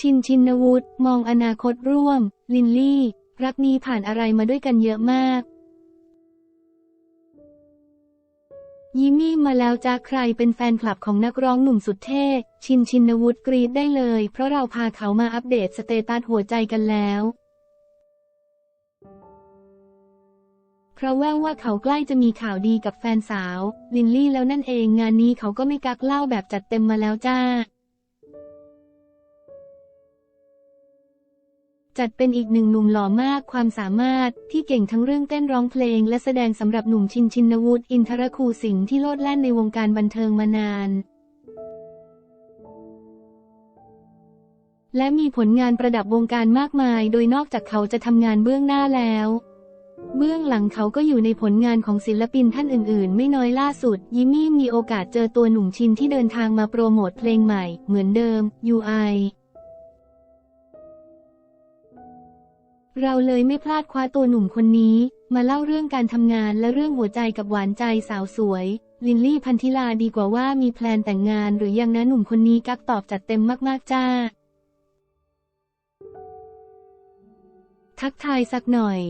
ชินชินวุฒิมองอนาคตร่วม ลินลี่ รักนี้ผ่านอะไรมาด้วยกันเยอะมาก ยิมมี่มาแล้วจ้าใครเป็นแฟนคลับของนักร้องหนุ่มสุดเท่ ชินชินวุฒิกรีดได้เลย เพราะเราพาเขามาอัปเดตสเตตัสหัวใจกันแล้วเพราะแววว่าเขาใกล้จะมีข่าวดีกับแฟนสาว ลินลี่แล้วนั่นเองงานนี้เขาก็ไม่กักเล่าแบบจัดเต็มมาแล้วจ้า จัดเป็นอีกหนึ่งหนุ่มหล่อมากความสามารถที่เก่งทั้งเรื่องเต้นร้องเพลง และแสดงสำหรับหนุ่มชินชินวุฒิอินทรคูสิงห์ที่โลดแล่นในวงการบันเทิงมานาน และมีผลงานประดับวงการมากมาย โดยนอกจากเขาจะทำงานเบื้องหน้าแล้วเบื้องหลังเขาก็อยู่ในผลงานของศิลปินท่านอื่น ๆ ไม่น้อยล่าสุด ยิมมี่มีโอกาสเจอตัวหนุ่มชินที่เดินทางมาโปรโมทเพลงใหม่ เหมือนเดิม UI เราเลยไม่พลาดคว้าตัวหนุ่มคนนี้ มาเล่าเรื่องการทำงานและเรื่องหัวใจกับหวานใจสาวสวย ลินลี่พันธิลาดีกว่าว่ามีแพลนแต่งงานหรือยังนะหนุ่มคนนี้กักตอบจัดเต็มมากๆจ้า ทักทายสักหน่อย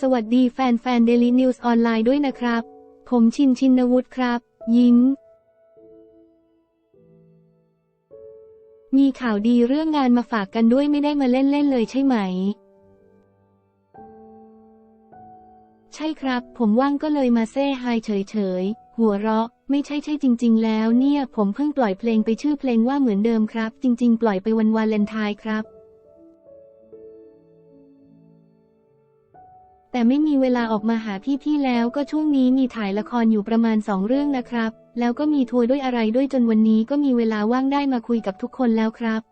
สวัสดีแฟนๆ Daily News ออนไลน์ด้วยนะครับ ผมชินชินวุฒิครับ ยิ้ม มีข่าวดีเรื่องงานมาฝากกันด้วยไม่ได้มาเล่นเล่นเลยใช่ไหม ใช่ครับ ผมว่างก็เลยมาเซ่ไฮเฉยๆ หัวเราะ ไม่ใช่ใช่จริง ๆ แล้วเนี่ย ผมเพิ่งปล่อยเพลงไปชื่อเพลงว่าเหมือนเดิมครับ จริง ๆ ปล่อยไปวันวาเลนไทน์ครับ แต่ไม่มีเวลาออกมาหาพี่ๆแล้วก็ช่วงนี้มีถ่ายละครอยู่ประมาณสองเรื่องนะครับ แล้วก็มีทัวร์ด้วยอะไรด้วยจนวันนี้ก็มีเวลาว่างได้มาคุยกับทุกคนแล้วครับ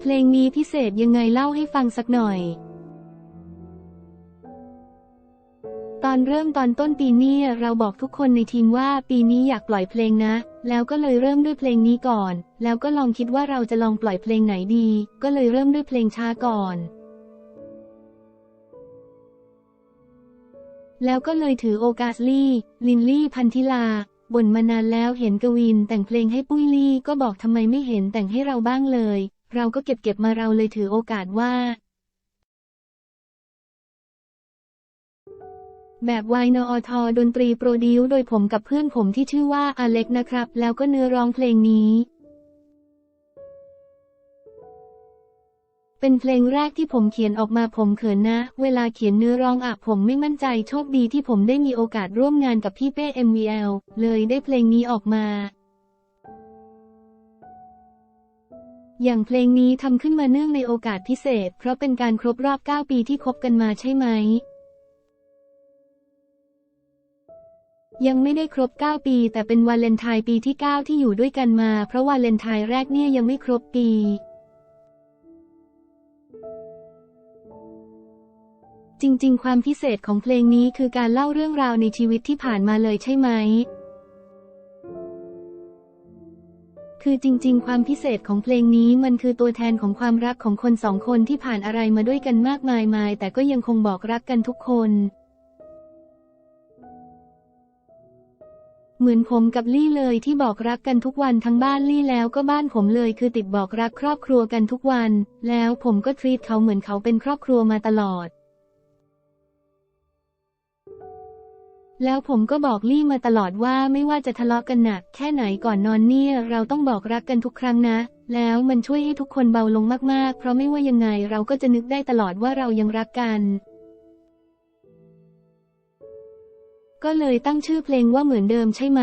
เพลงนี้พิเศษยังไงเล่าให้ฟังสักหน่อย ตอนเริ่มตอนต้นปีนี้เราบอกทุกคนในทีมว่าปีนี้อยากปล่อยเพลงนะ แล้วก็เลยเริ่มด้วยเพลงนี้ก่อน แล้วก็ลองคิดว่าเราจะลองปล่อยเพลงไหนดี ก็เลยเริ่มด้วยเพลงช้าก่อน แล้วก็เลยถือโอกาสลี่ ลินลี่พันธิลาบ่นมานานแล้วเห็นกวินแต่งเพลงให้ปุ้ยลี่ก็บอกทำไมไม่เห็นแต่งให้เราบ้างเลย เราก็เก็บเก็บมาเราเลยถือโอกาสว่า แบบวายนอทอดนตรีโปรดิวโดยผมกับเพื่อนผมที่ชื่อว่าอเล็กนะครับ แล้วก็เนื้อร้องเพลงนี้ เป็นเพลงแรกที่ผมเขียนออกมาผมเขินนะ เวลาเขียนเนื้อร้องอะผมไม่มั่นใจโชคดีที่ผมได้มีโอกาสร่วมงานกับพี่เป้ MVL เลยได้เพลงนี้ออกมาอย่างเพลงนี้ทำขึ้นมาเนื่องในโอกาสพิเศษ เพราะเป็นการครบรอบ 9 ปีที่คบกันมาใช่ไหม ยังไม่ได้ครบ 9 ปี แต่เป็นวาเลนไทน์ปีที่ 9 ที่อยู่ด้วยกันมา เพราะวาเลนไทน์แรกเนี่ยยังไม่ครบปีจริง ๆ ความพิเศษของเพลงนี้คือการเล่าเรื่องราวในชีวิตที่ผ่านมาเลยใช่ไหม คือจริง ๆ ความพิเศษของเพลงนี้มันคือตัวแทนของความรักของคนสองคนที่ผ่านอะไรมาด้วยกันมากมายมาย แต่ก็ยังคงบอกรักกันทุกคน เหมือนผมกับลี่เลยที่บอกรักกันทุกวันทั้งบ้านลี่แล้วก็บ้านผมเลยคือติดบอกรักครอบครัวกันทุกวัน แล้วผมก็ทรีตเขาเหมือนเขาเป็นครอบครัวมาตลอด แล้วผมก็บอกลี่มาตลอดว่าไม่ว่าจะทะเลาะกันหนักแค่ไหนก่อนนอนเนี่ย เราต้องบอกรักกันทุกครั้งนะ แล้วมันช่วยให้ทุกคนเบาลงมากๆ เพราะไม่ว่ายังไงเราก็จะนึกได้ตลอดว่าเรายังรักกัน ก็เลยตั้งชื่อเพลงว่าเหมือนเดิมใช่ไหม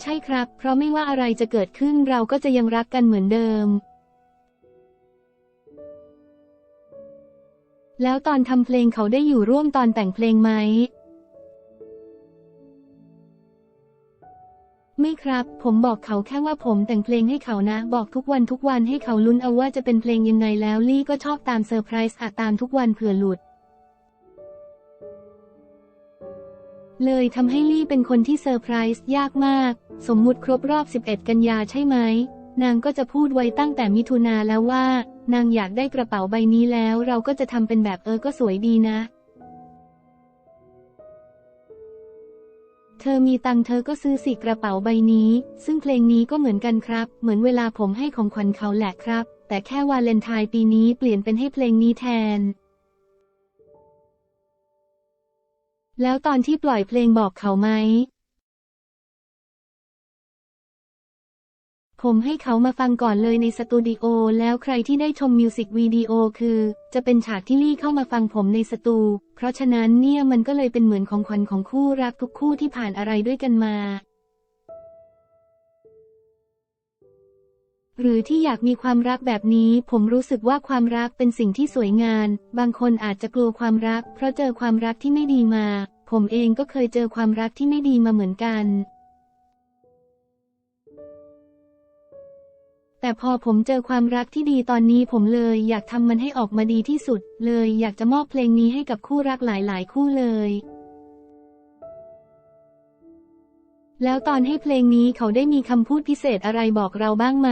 ใช่ครับ เพราะไม่ว่าอะไรจะเกิดขึ้นเราก็จะยังรักกันเหมือนเดิม แล้วตอนทำเพลงเขาได้อยู่ร่วมตอนแต่งเพลงไหม ไม่ครับ ผมบอกเขาแค่ว่าผมแต่งเพลงให้เขานะ บอกทุกวันทุกวันให้เขาลุ้นเอาว่าจะเป็นเพลงยังไงแล้วลี่ก็ชอบตามเซอร์ไพรส์อะตามทุกวันเผื่อหลุด เลยทำให้ลี่เป็นคนที่เซอร์ไพรส์ยากมาก สมมุติครบรอบ 11 กันยาใช่ไหม นางก็จะพูดไว้ตั้งแต่มิถุนาแล้วว่า นางอยากได้กระเป๋าใบนี้แล้วเราก็จะทำเป็นแบบเออก็สวยดีนะ เธอมีตังเธอก็ซื้อสิกระเป๋าใบนี้ ซึ่งเพลงนี้ก็เหมือนกันครับ เหมือนเวลาผมให้ของขวัญเขาแหละครับ แต่แค่วาเลนไทน์ปีนี้เปลี่ยนเป็นให้เพลงนี้แทน แล้วตอนที่ปล่อยเพลงบอกเขาไหม ผมให้เขามาฟังก่อนเลยในสตูดิโอ แล้วใครที่ได้ชมมิวสิกวิดีโอคือ จะเป็นฉากที่ลี่เข้ามาฟังผมในสตู เพราะฉะนั้นเนี่ยมันก็เลยเป็นเหมือนของขวัญของคู่รักทุกคู่ที่ผ่านอะไรด้วยกันมา หรือที่อยากมีความรักแบบนี้ผมรู้สึกว่าความรักเป็นสิ่งที่สวยงาม บางคนอาจจะกลัวความรัก เพราะเจอความรักที่ไม่ดีมา ผมเองก็เคยเจอความรักที่ไม่ดีมาเหมือนกัน แต่พอผมเจอความรักที่ดีตอนนี้ผมเลยอยากทำมันให้ออกมาดีที่สุด เลยอยากจะมอบเพลงนี้ให้กับคู่รักหลายๆ คู่เลย แล้วตอนให้เพลงนี้เขาได้มีคำพูดพิเศษอะไรบอกเราบ้างไหม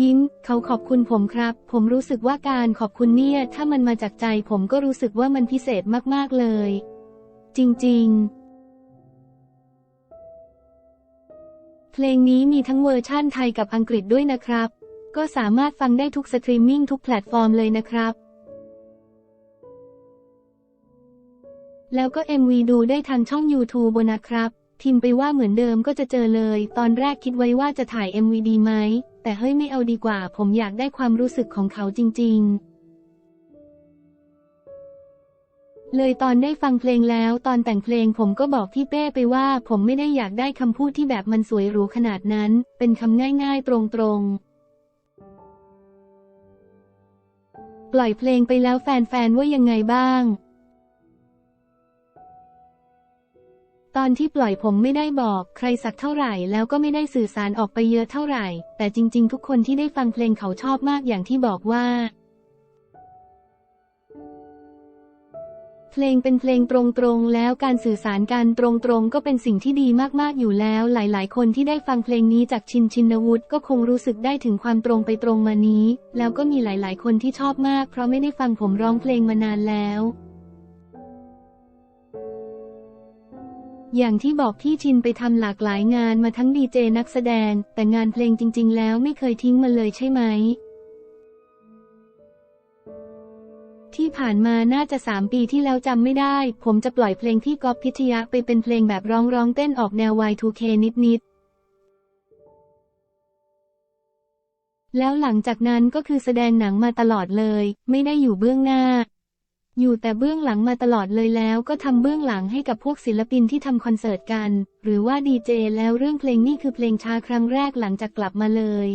ยิ้ม เขาขอบคุณผมครับ ผมรู้สึกว่าการขอบคุณเนี่ย ถ้ามันมาจากใจผมก็รู้สึกว่ามันพิเศษมาก ๆ เลย จริง ๆเพลงนี้มีทั้งเวอร์ชั่นไทยกับอังกฤษด้วยนะครับ ก็สามารถฟังได้ทุกสตรีมมิ่งทุกแพลตฟอร์มเลยนะครับ แล้วก็ MV ดูได้ทางช่อง YouTube นะครับ พิมพ์ไปว่าเหมือนเดิมก็จะเจอเลย ตอนแรกคิดไว้ว่าจะถ่าย MV ดีไหม แต่เฮ้ยไม่เอาดีกว่า ผมอยากได้ความรู้สึกของเขาจริง ๆ เลยตอนได้ฟังเพลงแล้วตอนแต่งเพลงผมก็บอกพี่เป้ไปว่า ผมไม่ได้อยากได้คำพูดที่แบบมันสวยหรูขนาดนั้น เป็นคำง่าย ๆ ตรงๆปล่อยเพลงไปแล้วแฟนๆ ว่ายังไงบ้าง ตอนที่ปล่อยผมไม่ได้บอกใครสักเท่าไหร่แล้วก็ไม่ได้สื่อสารออกไปเยอะเท่าไหร่ แต่จริง ๆ ทุกคนที่ได้ฟังเพลงเขาชอบมากอย่างที่บอกว่า เพลงเป็นเพลงตรงๆ แล้วการสื่อสารการตรงๆ ก็เป็นสิ่งที่ดีมากๆอยู่แล้ว หลายๆ คนที่ได้ฟังเพลงนี้จากชินชินวุฒิก็คงรู้สึกได้ถึงความตรงไปตรงมานี้ แล้วก็มีหลายๆ คนที่ชอบมาก เพราะไม่ได้ฟังผมร้องเพลงมานานแล้ว อย่างที่บอกพี่ชินไปทำหลากหลายงานมาทั้งดีเจนักแสดง แต่งานเพลงจริง ๆ แล้วไม่เคยทิ้งมันเลยใช่ไหม ที่ผ่านมาน่าจะสามปีที่แล้วจำไม่ได้ ผมจะปล่อยเพลงที่ก๊อฟพิชยะไปเป็นเพลงแบบร้องร้องเต้นออกแนว Y2K นิด ๆแล้วหลังจากนั้นก็คือแสดงหนังมาตลอดเลย ไม่ได้อยู่เบื้องหน้า อยู่แต่เบื้องหลังมาตลอดเลยแล้วก็ทำเบื้องหลังให้กับพวกศิลปินที่ทำคอนเสิร์ตกัน หรือว่าดีเจแล้วเรื่องเพลงนี่คือเพลงช้าครั้งแรกหลังจากกลับมาเลย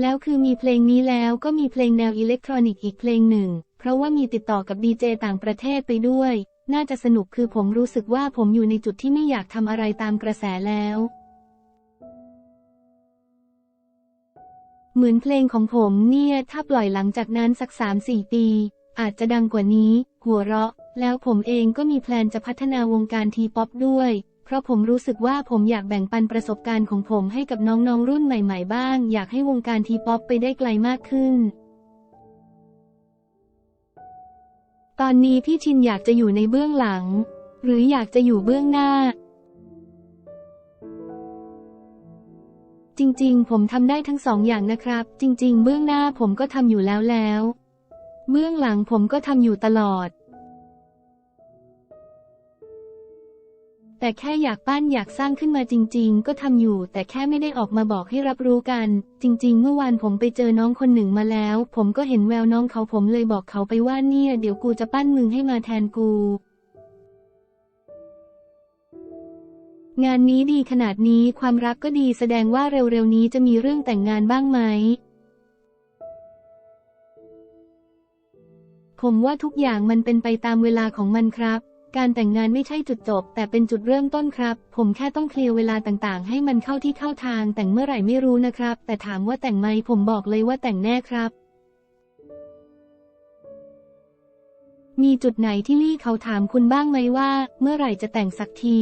แล้วคือมีเพลงนี้แล้วก็มีเพลงแนวอิเล็กทรอนิกส์อีกเพลงหนึ่ง เพราะว่ามีติดต่อกับดีเจต่างประเทศไปด้วย น่าจะสนุกคือผมรู้สึกว่าผมอยู่ในจุดที่ไม่อยากทำอะไรตามกระแสแล้ว เหมือนเพลงของผมเนี่ยถ้าปล่อยหลังจากนั้นสักสามสี่ปี อาจจะดังกว่านี้ หัวเราะ แล้วผมเองก็มีแพลนจะพัฒนาวงการทีป๊อปด้วย เพราะผมรู้สึกว่าผมอยากแบ่งปันประสบการณ์ของผมให้กับน้องๆรุ่นใหม่ ๆ บ้าง อยากให้วงการทีป๊อปไปได้ไกลมากขึ้น ตอนนี้พี่ชินอยากจะอยู่ในเบื้องหลัง หรืออยากจะอยู่เบื้องหน้า จริง ๆ ผมทำได้ทั้งสองอย่างนะครับ จริง ๆ เบื้องหน้าผมก็ทำอยู่แล้วแล้ว เบื้องหลังผมก็ทำอยู่ตลอด แต่แค่อยากปั้นอยากสร้างขึ้นมาจริง ๆ ก็ทำอยู่ แต่แค่ไม่ได้ออกมาบอกให้รับรู้กัน จริง ๆ เมื่อวานผมไปเจอน้องคนหนึ่งมาแล้ว ผมก็เห็นแววน้องเขาผมเลยบอกเขาไปว่าเนี่ย เดี๋ยวกูจะปั้นมึงให้มาแทนกู งานนี้ดีขนาดนี้ความรักก็ดีแสดงว่าเร็วๆนี้จะมีเรื่องแต่งงานบ้างไหม ผมว่าทุกอย่างมันเป็นไปตามเวลาของมันครับ การแต่งงานไม่ใช่จุดจบ แต่เป็นจุดเริ่มต้นครับ ผมแค่ต้องเคลียร์เวลาต่างๆ ให้มันเข้าที่เข้าทาง แต่งเมื่อไหร่ไม่รู้นะครับ แต่ถามว่าแต่งไหมผมบอกเลยว่าแต่งแน่ครับมีจุดไหนที่ลี่เขาถามคุณบ้างไหมว่า เมื่อไหร่จะแต่งสักที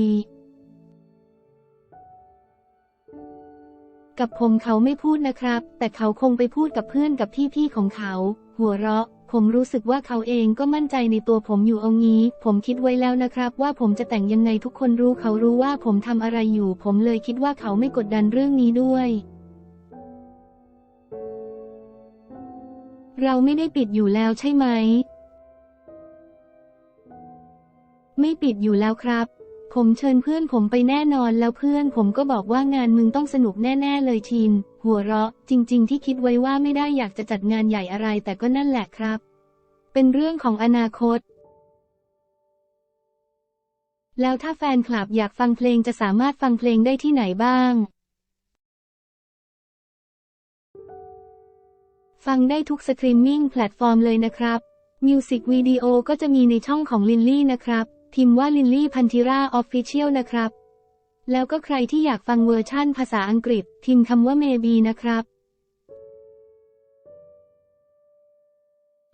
กับผมเขาไม่พูดนะครับ แต่เขาคงไปพูดกับเพื่อนกับพี่ๆของเขา หัวเราะ ผมรู้สึกว่าเขาเองก็มั่นใจในตัวผมอยู่เอางี้ ผมคิดไว้แล้วนะครับว่าผมจะแต่งยังไงทุกคนรู้เขารู้ว่าผมทำอะไรอยู่ ผมเลยคิดว่าเขาไม่กดดันเรื่องนี้ด้วยเราไม่ได้ปิดอยู่แล้วใช่ไหม ไม่ปิดอยู่แล้วครับ ผมเชิญเพื่อนผมไปแน่นอนแล้วเพื่อนผมก็บอกว่างานมึงต้องสนุกแน่ๆเลยชิน หัวเราะ จริง ๆ ที่คิดไว้ว่าไม่ได้อยากจะจัดงานใหญ่อะไรแต่ก็นั่นแหละครับ เป็นเรื่องของอนาคต แล้วถ้าแฟนคลับอยากฟังเพลงจะสามารถฟังเพลงได้ที่ไหนบ้าง ฟังได้ทุกสตรีมมิ่งแพลตฟอร์มเลยนะครับ มิวสิกวิดีโอก็จะมีในช่องของลินลี่นะครับ พิมพ์ว่าลินลี่พันธิราออฟฟิเชียลนะครับ แล้วก็ใครที่อยากฟังเวอร์ชั่นภาษาอังกฤษ พิมพ์คำว่า maybe นะครับ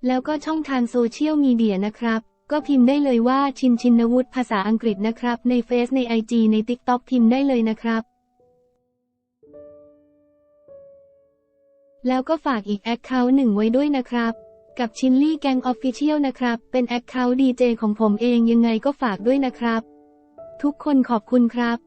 แล้วก็ช่องทางโซเชียลมีเดียนะครับ ก็พิมพ์ได้เลยว่าชินชินวุฒิภาษาอังกฤษนะครับ ในเฟซใน IG ใน TikTok พิมพ์ได้เลยนะครับ แล้วก็ฝากอีกแอคเคาท์หนึ่งไว้ด้วยนะครับ กับชินลี่แกงออฟฟิเชียลนะครับ เป็นแอคเคาท์ดีเจของผมเองยังไงก็ฝากด้วยนะครับ ทุกคนขอบคุณครับ